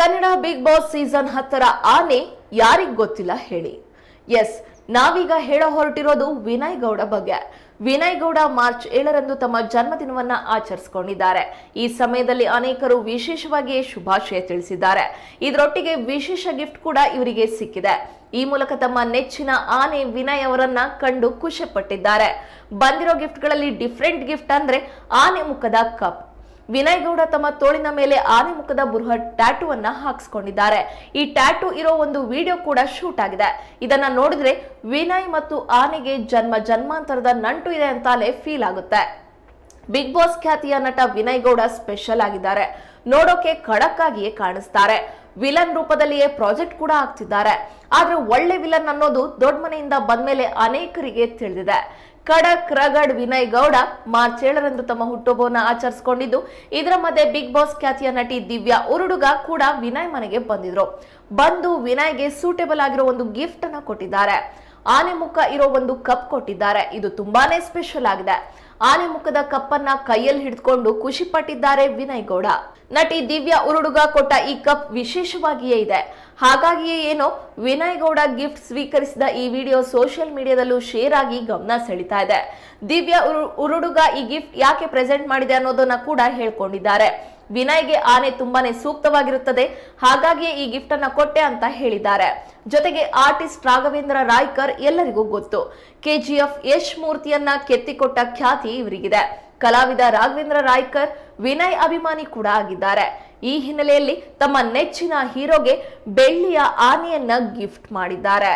Kannada big boss season ಹತ್ತರ ಆನೆ ಯಾರಿಗ್ ಗೊತ್ತಿಲ್ಲ ಹೇಳಿ. ಎಸ್, ನಾವೀಗ ಹೇಳ ಹೊರಟಿರೋದು ವಿನಯ್ ಗೌಡ ಬಗ್ಗೆ. ವಿನಯ್ ಗೌಡ ಮಾರ್ಚ್ ಏಳರಂದು ತಮ್ಮ ಜನ್ಮದಿನವನ್ನ ಆಚರಿಸಿಕೊಂಡಿದ್ದಾರೆ. ಈ ಸಮಯದಲ್ಲಿ ಅನೇಕರು ವಿಶೇಷವಾಗಿ ಶುಭಾಶಯ ತಿಳಿಸಿದ್ದಾರೆ. ಇದರೊಟ್ಟಿಗೆ ವಿಶೇಷ ಗಿಫ್ಟ್ ಕೂಡ ಇವರಿಗೆ ಸಿಕ್ಕಿದೆ. ಈ ಮೂಲಕ ತಮ್ಮ ನೆಚ್ಚಿನ ಆನೆ ವಿನಯ್ ಅವರನ್ನ ಕಂಡು ಖುಷಿ ಪಟ್ಟಿದ್ದಾರೆ. ಬಂದಿರೋ ಗಿಫ್ಟ್ಗಳಲ್ಲಿ ಡಿಫ್ರೆಂಟ್ ಗಿಫ್ಟ್ ಅಂದ್ರೆ ಆನೆ ಮುಖದ ಕಪ್. ವಿನಯ್ ಗೌಡ ತಮ್ಮ ತೋಳಿನ ಮೇಲೆ ಆನೆ ಮುಖದ ಬೃಹತ್ ಟ್ಯಾಟೂ ಅನ್ನ ಹಾಕಿಸ್ಕೊಂಡಿದ್ದಾರೆ. ಈ ಟ್ಯಾಟೂ ಇರೋ ಒಂದು ವಿಡಿಯೋ ಕೂಡ ಶೂಟ್ ಆಗಿದೆ. ಇದನ್ನ ನೋಡಿದ್ರೆ ವಿನಯ್ ಮತ್ತು ಆನೆಗೆ ಜನ್ಮ ಜನ್ಮಾಂತರದ ನಂಟು ಇದೆ ಅಂತಾನೆ ಫೀಲ್ ಆಗುತ್ತೆ. ಬಿಗ್ ಬಾಸ್ ಖ್ಯಾತಿಯ ನಟ ವಿನಯ್ ಗೌಡ ಸ್ಪೆಷಲ್ ಆಗಿದ್ದಾರೆ. ನೋಡೋಕೆ ಖಡಕ್ಕಾಗಿಯೇ ಕಾಣಿಸ್ತಾರೆ. ವಿಲನ್ ರೂಪದಲ್ಲಿಯೇ ಪ್ರಾಜೆಕ್ಟ್ ಕೂಡ ಆಗ್ತಿದ್ದಾರೆ. ಆದ್ರೆ ಒಳ್ಳೆ ವಿಲನ್ ಅನ್ನೋದು ದೊಡ್ಡ ಮನೆಯಿಂದ ಬಂದ್ಮೇಲೆ ಅನೇಕರಿಗೆ ತಿಳಿದಿದೆ. ಖಡಕ್ ರಗಡ್, ವಿನಯ್ ಗೌಡ ಮಾರ್ಚ್ ಏಳರಂದು ತಮ್ಮ ಹುಟ್ಟುಹಬ್ಬವನ್ನ ಆಚರಿಸಿಕೊಂಡಿದ್ದು. ಇದರ ಮಧ್ಯೆ ಬಿಗ್ ಬಾಸ್ ಖ್ಯಾತಿಯ ನಟಿ ದಿವ್ಯಾ ಉರುಡುಗ ಕೂಡ ವಿನಯ್ ಮನೆಗೆ ಬಂದಿದ್ರು. ಬಂದು ವಿನಯ್ಗೆ ಸೂಟೇಬಲ್ ಆಗಿರೋ ಒಂದು ಗಿಫ್ಟ್ ಅನ್ನ ಕೊಟ್ಟಿದ್ದಾರೆ. ಆನೆ ಮುಖ ಇರೋ ಒಂದು ಕಪ್ ಕೊಟ್ಟಿದ್ದಾರೆ. ಇದು ತುಂಬಾನೇ ಸ್ಪೆಷಲ್ ಆಗಿದೆ. ಆನೆ ಮುಖದ ಕಪ್ಪನ್ನ ಕೈಯಲ್ಲಿ ಹಿಡಿದುಕೊಂಡು ಖುಷಿ ಪಟ್ಟಿದ್ದಾರೆ ವಿನಯ್ ಗೌಡ. ನಟಿ ದಿವ್ಯಾ ಉರುಡುಗ ಕೊಟ್ಟ ಈ ಕಪ್ ವಿಶೇಷವಾಗಿಯೇ ಇದೆ. ಹಾಗಾಗಿಯೇ ಏನೋ ವಿನಯ್ ಗೌಡ ಗಿಫ್ಟ್ ಸ್ವೀಕರಿಸಿದ ಈ ವಿಡಿಯೋ ಸೋಷಿಯಲ್ ಮೀಡಿಯಾದಲ್ಲೂ ಶೇರ್ ಆಗಿ ಗಮನ ಸೆಳೀತಾ ಇದೆ. ದಿವ್ಯಾ ಉರು- ಉರುಡುಗ ಈ ಗಿಫ್ಟ್ ಯಾಕೆ ಪ್ರೆಸೆಂಟ್ ಮಾಡಿದೆ ಅನ್ನೋದನ್ನ ಕೂಡ ಹೇಳ್ಕೊಂಡಿದ್ದಾರೆ. ವಿನಯ್ಗೆ ಆನೆ ತುಂಬಾನೇ ಸೂಕ್ತವಾಗಿರುತ್ತದೆ. ಹಾಗಾಗಿಯೇ ಈ ಗಿಫ್ಟ್ ಅನ್ನ ಕೊಟ್ಟೆ ಅಂತ ಹೇಳಿದ್ದಾರೆ. ಜೊತೆಗೆ ಆರ್ಟಿಸ್ಟ್ ರಾಘವೇಂದ್ರ ರಾಯ್ಕರ್ ಎಲ್ಲರಿಗೂ ಗೊತ್ತು. ಕೆಜಿಎಫ್ ಯಶ್ ಮೂರ್ತಿಯನ್ನ ಕೆತ್ತಿಕೊಟ್ಟ ಖ್ಯಾತಿ ಇವರಿಗಿದೆ. ಕಲಾವಿದ ರಾಘವೇಂದ್ರ ರಾಯ್ಕರ್, ವಿನಯ್ ಅಭಿಮಾನಿ ಕೂಡ ಆಗಿದ್ದಾರೆ. ಈ ಹಿನ್ನೆಲೆಯಲ್ಲಿ ತಮ್ಮ ನೆಚ್ಚಿನ ಹೀರೋಗೆ ಬೆಳ್ಳಿಯ ಆನೆಯನ್ನ ಗಿಫ್ಟ್ ಮಾಡಿದ್ದಾರೆ.